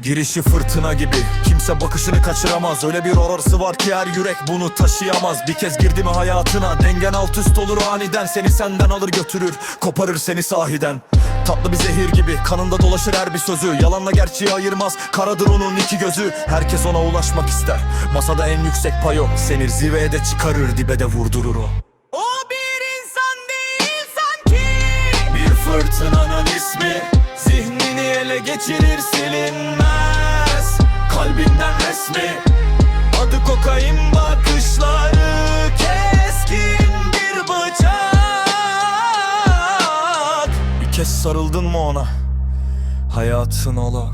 Girişi fırtına gibi. Kimse bakışını kaçıramaz. Öyle bir orası var ki her yürek bunu taşıyamaz. Bir kez girdi mi hayatına? Dengen alt üst olur aniden. Seni senden alır götürür. Koparır seni sahiden. Tatlı bir zehir gibi. Kanında dolaşır her bir sözü. Yalanla gerçeği ayırmaz. Karadır onun iki gözü. Herkes ona ulaşmak ister. Masada en yüksek payo. Seni zirveye de çıkarır Dibe de vurdurur o. O bir insan değil sanki Bir fırtınanın ismi. Zihnini ele geçirir Kalbinden resmi Adı kokain bakışları Keskin bir bıçak. Bir kez sarıldın mı ona? Hayatın ola.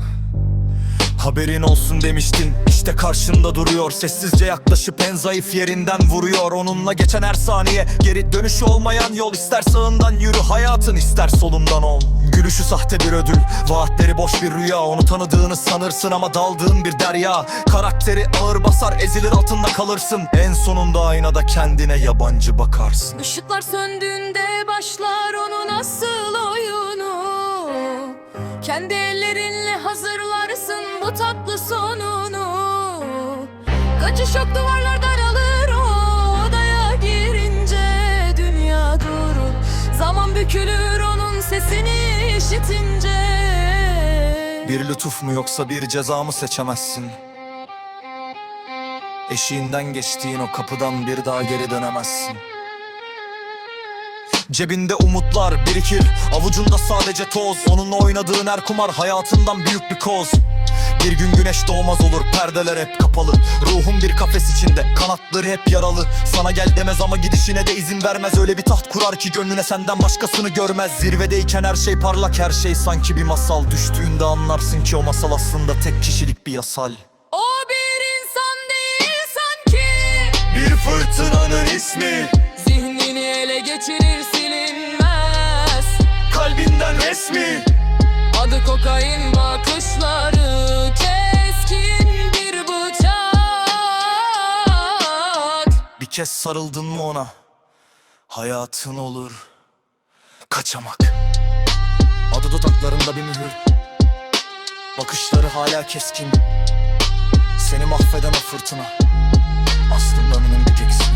Haberin olsun demiştin işte karşında duruyor. Sessizce yaklaşıp en zayıf yerinden vuruyor. Onunla geçen her saniye geri dönüşü olmayan yol. İster sağından yürü hayatın ister solundan ol Gülüşü sahte bir ödül. Vaatleri boş bir rüya. Onu tanıdığını sanırsın ama daldığın bir derya. Karakteri ağır basar ezilir altında kalırsın. En sonunda aynada kendine yabancı bakarsın. Işıklar söndüğünde başlar onun asıl oyunu. Kendi ellerinle hazırlarsın bu tatlı sonunu. Kaçış yok duvarlardan alır o odaya girince Dünya durur. Zaman bükülür işitince. Bir lütuf mu yoksa bir ceza mı seçemezsin? Eşiğinden geçtiğin o kapıdan bir daha geri dönemezsin. Cebinde umutlar birikir Avucunda sadece toz. Onunla oynadığın her kumar hayatından büyük bir koz bir gün güneş doğmaz olur perdeler hep kapalı. Ruhum bir kafes içinde kanatları hep yaralı. Sana gel demez ama gidişine de izin vermez. Öyle bir taht kurar ki gönlüne senden başkasını görmez. Zirvedeyken her şey parlak her şey sanki bir masal. Düştüğünde anlarsın ki o masal aslında tek kişilik bir yasal. O bir insan değil sanki. Bir fırtınanın ismi. Zihnini ele geçirir silinmez. Kalbinden resmi. Adı kokain bakışları kez sarıldın mı ona? Hayatın olur. Kaçamak. Adı dudaklarında bir mühür. Bakışları hala keskin. Seni mahveden o fırtına. Aslında gideceksin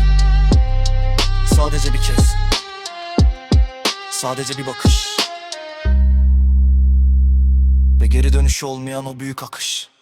Sadece bir kez. Sadece bir bakış. Ve geri dönüşü olmayan o büyük akış